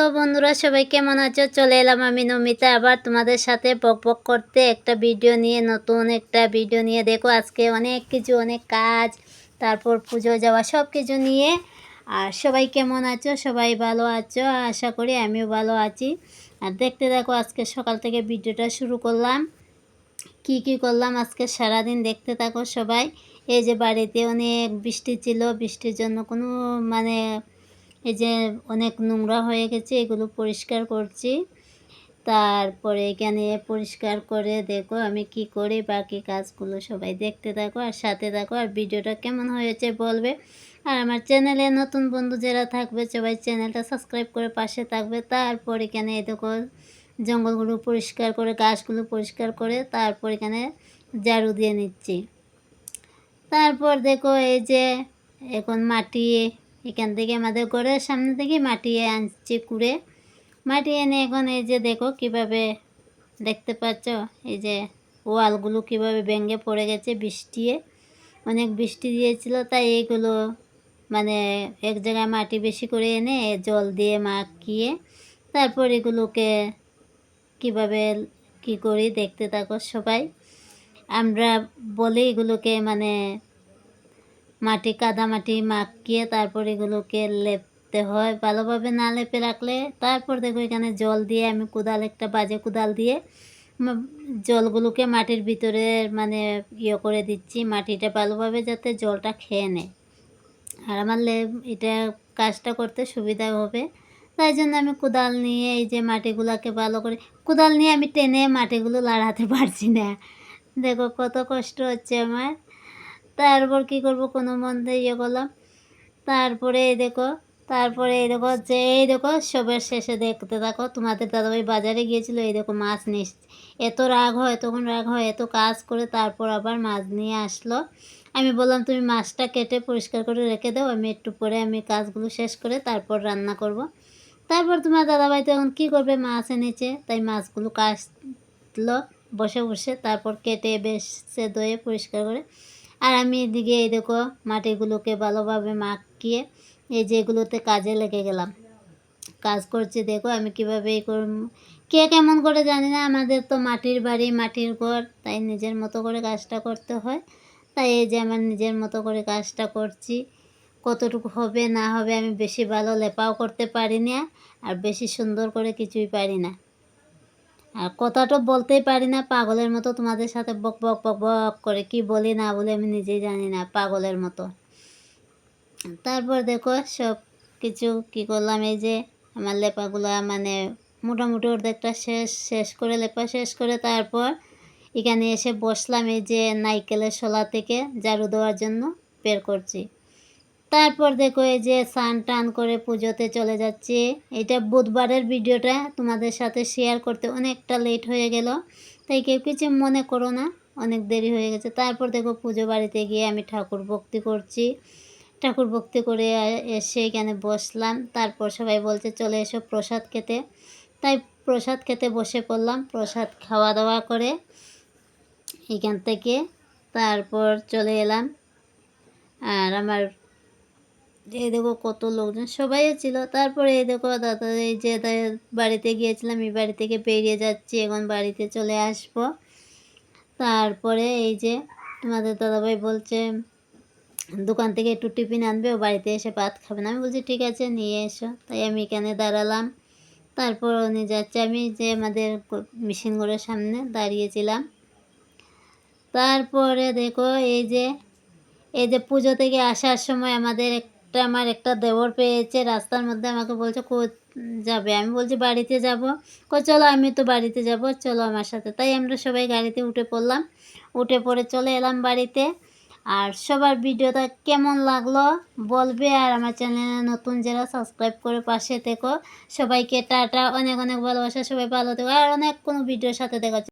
Hello বন্ধুরা, সবাই কেমন আছো? চলে এলাম আমি নমিতা আবার তোমাদের সাথে বক বক করতে একটা ভিডিও নিয়ে, নতুন একটা ভিডিও নিয়ে। দেখো, আজকে অনেক কিছু, অনেক কাজ, তারপর পুজো যাওয়া সব কিছু নিয়ে। আর সবাই কেমন আছো? সবাই ভালো আছো? আশা করি আমিও ভালো আছি। আর দেখতে দেখো, আজকে সকাল থেকে ভিডিওটা শুরু করলাম। কি কি করলাম? আজকে সারাদিন দেখতে থাকো সবাই। এই যে বাড়িতে অনেক বৃষ্টি ছিল, বৃষ্টির জন্য কোনো মানে এই যে অনেক নোংরা হয়ে গেছে, এগুলো পরিষ্কার করছি। তারপরে এখানে পরিষ্কার করে দেখো আমি কি করি, বাকি কাজগুলো সবাই দেখতে থাকো আর সাথে থাকো। আর ভিডিওটা কেমন হয়েছে বলবে। আর আমার চ্যানেলে নতুন বন্ধু যারা থাকবে, সবাই চ্যানেলটা সাবস্ক্রাইব করে পাশে থাকবে। তারপর এখানে দেখো জঙ্গলগুলো পরিষ্কার করে, গাছগুলো পরিষ্কার করে, তারপর এখানে ঝাড়ু দিয়ে নিচ্ছি। তারপর দেখো এই যে এখন মাটি এখান থেকে আমাদের ঘরের সামনে থেকে মাটি আনছি, কুড়ে। মাটি এনে এখন এই যে দেখো কীভাবে দেখতে পাচ্ছ? এই যে ওয়ালগুলো কীভাবে ভেঙে পড়ে গেছে বৃষ্টিয়ে অনেক বৃষ্টি দিয়েছিল, তাই এইগুলো মানে এক জায়গায় মাটি বেশি করে এনে জল দিয়ে মাখিয়ে তারপর এগুলোকে কীভাবে কি করি দেখতে থাকো সবাই। আমরা বলি এগুলোকে মানে মাটি কাদা মাটি মাখিয়ে তারপর এগুলোকে লেপতে হয়। ভালোভাবে না লেপে রাখলে তারপর দেখো এখানে জল দিয়ে আমি কোদাল, একটা বাজে কোদাল দিয়ে জলগুলোকে মাটির ভিতরে মানে ইয়ে করে দিচ্ছি। মাটিটা ভালোভাবে যাতে জলটা খেয়ে নেয়। আর আমার লেপ এটা কাজটা করতে সুবিধা হবে। তাই জন্য আমি কোদাল নিয়ে এই যে মাটিগুলোকে ভালো করে, কোদাল নিয়ে আমি টেনে মাটিগুলো লাড়াতে পারছি না। দেখো কত কষ্ট হচ্ছে আমার। তারপর কি করব? কোনো মন্দে ইয়ে করলাম। তারপরে এই দেখো, তারপরে এই দেখো, যে এই দেখো, সবের শেষে দেখতে থাকো, তোমাদের দাদাভাই বাজারে গিয়েছিল, এই দেখো মাছ নিয়ে এত রাগ হয় তখন রাগ হয়, এত কাজ করে তারপর আবার মাছ নিয়ে আসলো। আমি বললাম, তুমি মাছটা কেটে পরিষ্কার করে রেখে দাও, আমি একটু পরে আমি কাজগুলো শেষ করে তারপর রান্না করব। তারপর তোমার দাদাভাই এখন কী করবে? মাছ এনেছে, তাই মাছগুলো কাটলো, বসে বসে, তারপর কেটে বেশ সে দয়ে পরিষ্কার করে আর আমি এদিকে এই দেখো মাটিগুলোকে ভালোভাবে মাখিয়ে এই যে এগুলোতে কাজে লেগে গেলাম। কাজ করছি, দেখো আমি কীভাবে এই কর কে কেমন করে জানি না, আমাদের তো মাটির বাড়ি, মাটির ঘর, তাই নিজের মতো করে কাজটা করতে হয়। তাই এই যে আমার নিজের মতো করে কাজটা করছি। কতটুকু হবে, না হবে আমি বেশি ভালো লেপাও করতে পারি না, আর বেশি সুন্দর করে কিছুই পারি না। আর কথাটা বলতেই পারি না, পাগলের মতো তোমাদের সাথে বক বক বক বক করে কি বলি না বলে আমি নিজেই জানি না, পাগলের মতো। তারপর দেখো সব কিছু কি করলাম, এই যে আমার লেপাগুলা মানে মোটামুটি অর্ধেকটা শেষ শেষ করে লেপা শেষ করে তারপর এখানে এসে বসলাম, এই যে নাইকেলের শোলা থেকে ঝাড়ু দেওয়ার জন্য বের করছি। তারপর দেখো এই যে স্নান টান করে পুজোতে চলে যাচ্ছি। এটা বুধবারের ভিডিওটা, তোমাদের সাথে শেয়ার করতে অনেকটা লেট হয়ে গেল। তাই কেউ কিছু মনে করো না, অনেক দেরি হয়ে গেছে। তারপর দেখো পুজো বাড়িতে গিয়ে আমি ঠাকুর ভক্তি করছি। ঠাকুর ভক্তি করে এসে এখানে বসলাম। তারপর সবাই বলছে, চলে এসো প্রসাদ খেতে। তাই প্রসাদ খেতে বসে পড়লাম, প্রসাদ খাওয়া দাওয়া করে এখান থেকে। তারপর চলে এলাম। আর আমার এই দেখো কত লোকজন সবাই ছিল। তারপরে এই দেখো দাদা, এই যে বাড়িতে গিয়েছিলাম, এই বাড়ি থেকে বেরিয়ে যাচ্ছি, এখন বাড়িতে চলে আসব। তারপরে এই যে তোমাদের দাদাভাই বলছে, দোকান থেকে একটু টিফিন আনবে, ও বাড়িতে এসে ভাত খাবে না। আমি বলছি, ঠিক আছে, নিয়ে এসো। তাই আমি এখানে দাঁড়ালাম। তারপর উনি যাচ্ছে, আমি যে আমাদের মেশিন ঘরের সামনে দাঁড়িয়েছিলাম। তারপরে দেখো এই যে এই যে পুজো থেকে আসার সময় আমাদের একটা আমার একটা দেবর পেয়েছে, রাস্তার মধ্যে আমাকে বলছে, কো যাবে। আমি বলছি, বাড়িতে যাব? কো, চলো, আমি তো বাড়িতে যাব, চলো আমার সাথে। তাই আমরা সবাই গাড়িতে উঠে পড়লাম। উঠে পড়ে চলে এলাম বাড়িতে। আর সবার ভিডিওটা কেমন লাগল বলবে, আর আমার চ্যানেলে নতুন যারা সাবস্ক্রাইব করে পাশে থেকো। সবাইকে টাটা, অনেক অনেক ভালোবাসা, সবাই ভালো থেকো। আর অনেক কোনো ভিডিওর সাথে দেখা